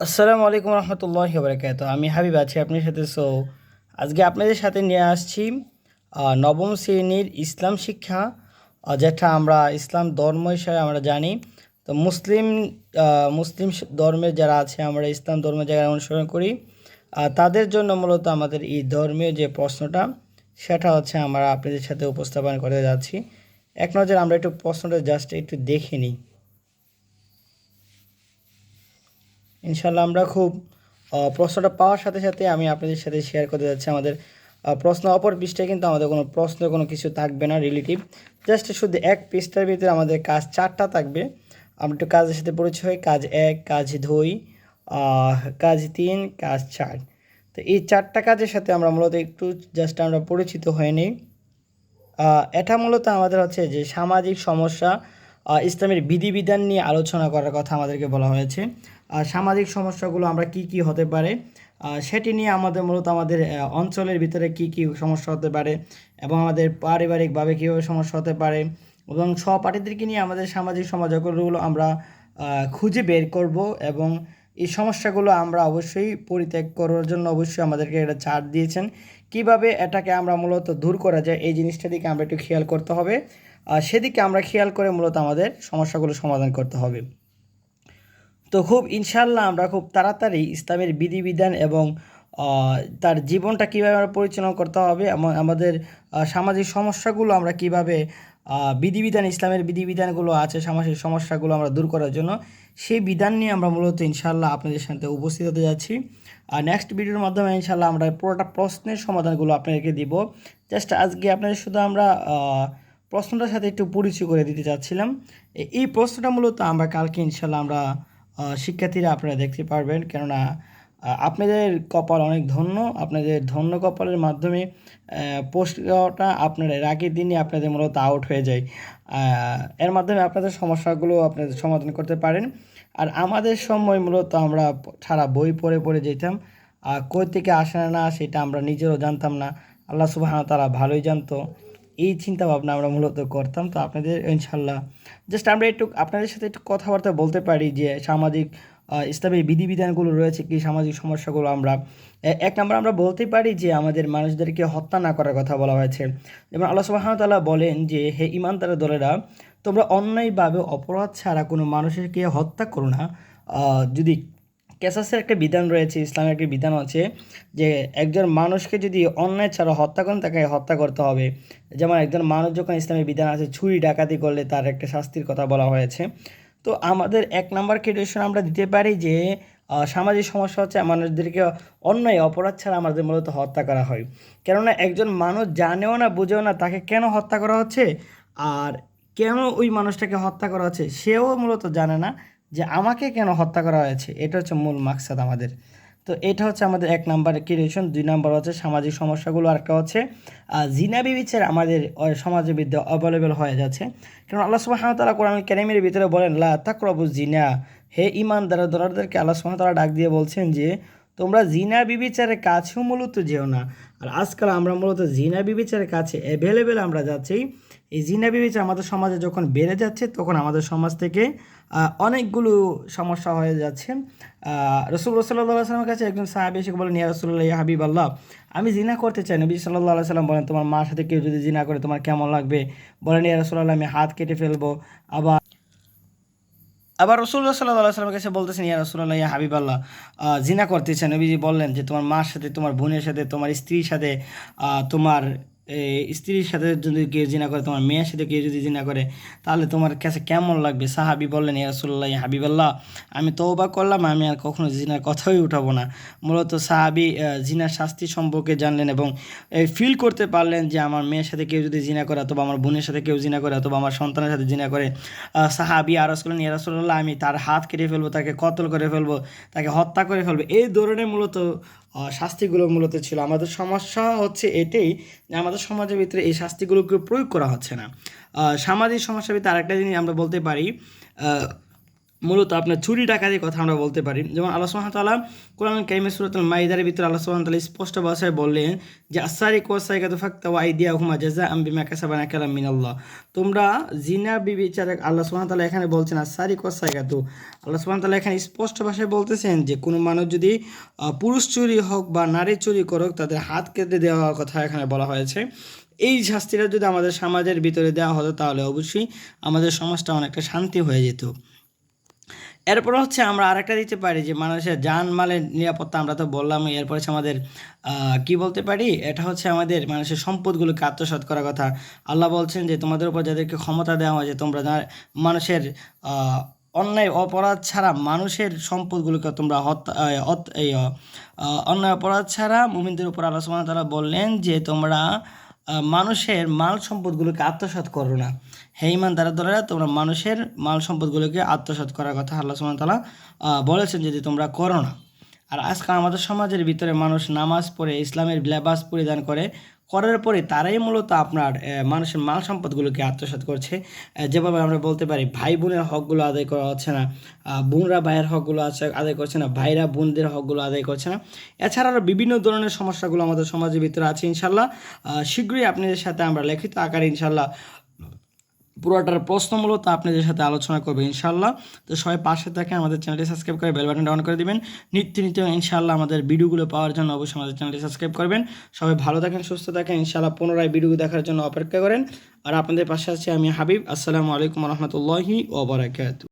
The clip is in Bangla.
আসসালামু আলাইকুম রহমতুল্লাহ বরকাত আমি হাবিব আছি আপনার সাথে। সো আজকে আপনাদের সাথে নিয়ে আসছি নবম শ্রেণির ইসলাম শিক্ষা যেটা আমরা ইসলাম ধর্ম হিসাবে আমরা জানি। তো মুসলিম মুসলিম ধর্মের যারা আছে, আমরা ইসলাম ধর্ম যারা অনুসরণ করি। তাদের জন্য মূলত আমাদের এই ধর্মীয় যে প্রশ্নটা, সেটা হচ্ছে আমরা আপনাদের সাথে উপস্থাপন করে যাচ্ছি। এক নজর আমরা একটু প্রশ্নটা জাস্ট একটু দেখে নিই। ইনশাল্লাহ আমরা খুব প্রশ্নটা পাওয়ার সাথে সাথে আমি আপনাদের সাথে শেয়ার করতে যাচ্ছি। আমাদের প্রশ্ন অপর পৃষ্ঠায় কিন্তু আমাদের কোনো প্রশ্ন, কোনো কিছু থাকবে না রিলেটিভ জাস্ট শুধু এক পৃষ্ঠার ভিতরে আমাদের কাজ চারটা থাকবে। আমরা একটু কাজের সাথে পরিচয় হই। কাজ এক, কাজ দুই কাজ তিন, কাজ চার। তো এই চারটা কাজের সাথে আমরা মূলত একটু জাস্ট আমরা পরিচিত হয়ে নিই। এটা মূলত আমাদের হচ্ছে যে সামাজিক সমস্যা ইসলামের বিধিবিধান নিয়ে আলোচনা করার কথা আমাদেরকে বলা হয়েছে। সামাজিক সমস্যাগুলো আমরা কি কি হতে পারে? সেটি নিয়ে আমাদের মূলত আমাদের অঞ্চলের ভিতরে কি কি সমস্যা হতে পারে এবং আমাদের পারিবারিকভাবে কীভাবে সমস্যা হতে পারে এবং সহপাঠীদেরকে নিয়ে আমাদের সামাজিক সমাজগুলো আমরা খুঁজে বের করব এবং এই সমস্যাগুলো আমরা অবশ্যই পরিত্যাগ করার জন্য অবশ্যই আমাদেরকে এটা চার্ট দিয়েছেন। কীভাবে এটাকে আমরা মূলত দূর করা যায় এই জিনিসটা দিকে আমরা একটু খেয়াল করতে হবে। সেদিকে আমরা খেয়াল করে মূলত আমাদের সমস্যাগুলো সমাধান করতে হবে। তো খুব ইনশাল্লাহ আমরা খুব তাড়াতাড়ি ইসলামের বিধিবিধান এবং তার জীবনটা কীভাবে আমরা পরিচালনা করতে হবে এবং আমাদের সামাজিক সমস্যাগুলো আমরা কীভাবে বিধিবিধান, ইসলামের বিধিবিধানগুলো আছে, সামাজিক সমস্যাগুলো আমরা দূর করার জন্য, সেই বিধান নিয়ে আমরা মূলত ইনশাল্লাহ আপনাদের সাথে উপস্থিত হতে যাচ্ছি। আর নেক্সট ভিডিওর মাধ্যমে ইনশাল্লাহ আমরা পুরোটা প্রশ্নের সমাধানগুলো আপনাদেরকে দিব। জাস্ট আজকে আপনাদের শুধু আমরা প্রশ্নটার সাথে একটু পরিচয় করে দিতে চাচ্ছিলাম। এই প্রশ্নটা মূলত আমরা কালকে ইনশাল্লাহ আমরা শিক্ষার্থীরা আপনারা দেখতে পারবেন। কেননা আপনাদের কপাল অনেক ধন্য। আপনাদের ধন্য কপালের মাধ্যমে পোস্টটা আপনারা এর দিনই আপনাদের মূলত আউট হয়ে যায়। এর মাধ্যমে আপনাদের সমস্যাগুলো আপনাদের সমাধান করতে পারেন। আর আমাদের সময় মূলত আমরা সারা বই পড়ে পড়ে যেতাম। কই থেকে আসে না, সেটা আমরা নিজেরও জানতাম না। আল্লাহ সুবাহ তারা ভালোই জানতো। এই চিন্তা ভাবনা আমরা মূলত করতাম। তো আপনাদের, ইনশাল্লাহ জাস্ট আমরা একটু আপনাদের সাথে একটু কথাবার্তা বলতে পারি যে সামাজিক ইসলামের বিধিবিধানগুলো রয়েছে কি, সামাজিক সমস্যাগুলো আমরা এক নম্বর আমরা বলতে পারি যে আমাদের মানুষদেরকে হত্যা না করার কথা বলা হয়েছে। যেমন আল্লাহ সুবাহতাল্লাহ বলেন যে, হে ইমানদার দলেরা, তোমরা অন্যায়ভাবে অপরাধ ছাড়া কোনো মানুষকে হত্যা করো না। যদি কেসাসের একটা বিধান রয়েছে, ইসলামের একটি বিধান আছে, যে একজন মানুষকে যদি অন্যায় ছাড়া হত্যা করেন, তাকে হত্যা করতে হবে। যেমন একজন মানুষ যখন ইসলামের বিধান আছে, ছুরি ডাকাতি করলে তার একটা শাস্তির কথা বলা হয়েছে। তো আমাদের এক নাম্বার ক্রিয়েশন আমরা দিতে পারি যে সামাজিক সমস্যা হচ্ছে মানুষদেরকে অন্যায়, অপরাধ ছাড়া আমাদের মূলত হত্যা করা হয়। কেননা একজন মানুষ জানেও না, বুঝেও না তাকে কেন হত্যা করা হচ্ছে, আর কেন ওই মানুষটাকে হত্যা করা হচ্ছে, সেও মূলত জানে না। যে আমাকে কেন হত্যা করা হয়েছে, এটা হচ্ছে মূল মাকসাদ আমাদের। তো এটা হচ্ছে আমাদের এক নাম্বার রয়েছেন দুই নাম্বার হচ্ছে সামাজিক সমস্যাগুলো আরেকটা হচ্ছে জিনা বিবিচার আমাদের সমাজের বিদ্যা অ্যাভেলেবেল হয়ে যাচ্ছে। কারণ আল্লাহ সুবাহ তালা কোরআন ক্যারিমের ভিতরে বলেন, লা তাকরবু জিনা। হে ইমান দ্বারা দরারদেরকে আল্লাহ সুবাহ তালা ডাক দিয়ে বলছেন যে তোমরা জিনা বিবিচারের কাছেও মূলত যেও না। আর আজকাল আমরা মূলত জিনা বিবিচারের কাছে অ্যাভেলেবেল আমরা যাচ্ছি। এই জিনা বিবিচার আমাদের সমাজে যখন বেড়ে যাচ্ছে, তখন আমাদের সমাজ থেকে অনেকগুলো সমস্যা হয়ে যাচ্ছে। রসুল সাল্লাহ সাল্লামের কাছে একজন সাহাবি এসে বলেন ইয়া রসুল্লাহ হাবিব আল্লাহ আমি জিনা করতে চাই নবী সাল্লাহ সাল্লাম বলেন, তোমার মার সাথে কেউ যদি জিনা করে, তোমার কেমন লাগবে? বলেন, ইয়া রসুল্লাহ আমি হাত কেটে ফেলব। আবার আবার রসুল্লাহ সাল্লাহ সাল্লামের কাছে বলতেছেন ইয়া রসুল্লাহ ইয়া হাবিব আল্লাহ আহ, জিনা করতেছেন। নবীজি বললেন যে তোমার মার সাথে তোমার বোনের সাথে তোমার স্ত্রীর সাথে তোমার স্ত্রীর সাথে যদি কেউ জিনা করে, তোমার মেয়ের সাথে কেউ যদি জিনা করে, তাহলে তোমার কাছে কেমন লাগবে? সাহাবি বললেন, ইয়া রসুল্লাহ ইয়া হাবিব আল্লাহ আমি তৌবা করলাম, আমি আর কখনো জিনার কথাই উঠাবো না। মূলত সাহাবি জিনার শাস্তি সম্পর্কে জানলেন এবং ফিল করতে পারলেন যে আমার মেয়ের সাথে কেউ যদি জিনা করে অথবা আমার বোনের সাথে কেউ জিনা করে অথবা আমার সন্তানের সাথে জিনা করে সাহাবি আরস করলেন ইয়ারসুল্লাহ আমি তার হাত কেটে ফেলব, তাকে কতল করে ফেলব, তাকে হত্যা করে ফেলব। এই ধরনের মূলত শাস্তিগুলো মূলত ছিল। আমাদের সমস্যা হচ্ছে এটাই যে আমাদের সমাজের ভিতরে এই শাস্তিগুলোকে প্রয়োগ করা হচ্ছে না। সামাজিক সমস্যার ভিতরে আরেকটা জিনিস আমরা বলতে পারি মূলত আপনার চুরি ডাকাতির কথা আমরা বলতে পারি। যেমন আল্লাহ তাআলা কোরআন কারিমে সূরাতুল মাইদার ভিতরে আল্লাহ তাআলা স্পষ্ট ভাষায় বললেন যে আসারিক ওয়াসাইকাতু ফাক্তাউ আইদিয়াহুমা জাযাআম বিমা কাসাবানা কালাম মিনাল্লাহ। তোমরা জিনা বিবিচারে আল্লাহ তাআলা এখানে বলছেন আসারিক ওয়াসাইকাতু আল্লাহ তাআলা এখানে স্পষ্ট ভাষায় বলতেছেন যে, কোনো মানুষ যদি পুরুষ চুরি হোক বা নারী চুরি করুক, তাদের হাত কেটে দেওয়ার কথা এখানে বলা হয়েছে। এই শাস্তিটা যদি আমাদের সমাজের ভিতরে দেওয়া হতো, তাহলে অবশ্যই আমাদের সমাজটা অনেকটা শান্তি হয়ে যেত। এরপর হচ্ছে আমরা আরেকটা দিতে পারি যে মানুষের জানমালের নিরাপত্তা, আমরা তো বললাম এরপর হচ্ছে আমাদের কি বলতে পারি? এটা হচ্ছে আমাদের মানুষের সম্পদগুলোকে আত্মসাৎ করার কথা। আল্লাহ বলছেন যে তোমাদের উপর যাদেরকে ক্ষমতা দেওয়া হয়েছে তোমরা মানুষের অন্যায় অপরাধ ছাড়া মানুষের সম্পদগুলোকে তোমরা হত্যা অন্যায় অপরাধ ছাড়া মুমিনদের উপর ওয়া তাআলা বললেন যে তোমরা মানুষের মাল সম্পদগুলোকে আত্মসাত করো না। হে ইমান দ্বারা দলেরা, তোমরা মানুষের মাল সম্পদগুলোকে আত্মসাত করার কথা আল্লাহ সুমান তালা বলেছেন যদি তোমরা করো না। আর আজকাল আমাদের সমাজের ভিতরে মানুষ নামাজ পড়ে, ইসলামের লেবাস পরিধান করে, করার পরে তারাই মূলত আপনার মানুষের মাল সম্পদগুলোকে আত্মসাৎ করছে। যেভাবে আমরা বলতে পারি, ভাই বোনের হকগুলো আদায় করা হচ্ছে না বোনরা ভাইয়ের হকগুলো আছে আদায় করছে না, ভাইরা বোনদের হকগুলো আদায় করছে না। এছাড়া আরও বিভিন্ন ধরনের সমস্যাগুলো আমাদের সমাজের ভিতরে আছে ইনশাল্লাহ। শীঘ্রই আপনাদের সাথে আমরা লিখিত আকারে ইনশাল্লাহ পুরোটার প্রশ্ন মূলত আপনাদের সাথে আলোচনা করব ইনশাল্লাহ তো সবাই পাশে থাকে আমাদের চ্যানেলটি সাবস্ক্রাইব করে বেল বাটনটা অন করে দিবেন। নিত্য নিত্য ইনশাল্লাহ আমাদের ভিডিওগুলো পাওয়ার জন্য অবশ্যই আমাদের চ্যানেলটি সাবস্ক্রাইব করবেন। সবাই ভালো থাকেন, সুস্থ থাকেন। ইনশাল্লাহ পুনরায় ভিডিও দেখার জন্য অপেক্ষা করেন। আর আপনাদের পাশে আছি আমি হাবিব। আসসালামু আলাইকুম রহমতুল্লাহি ওবরাকাতু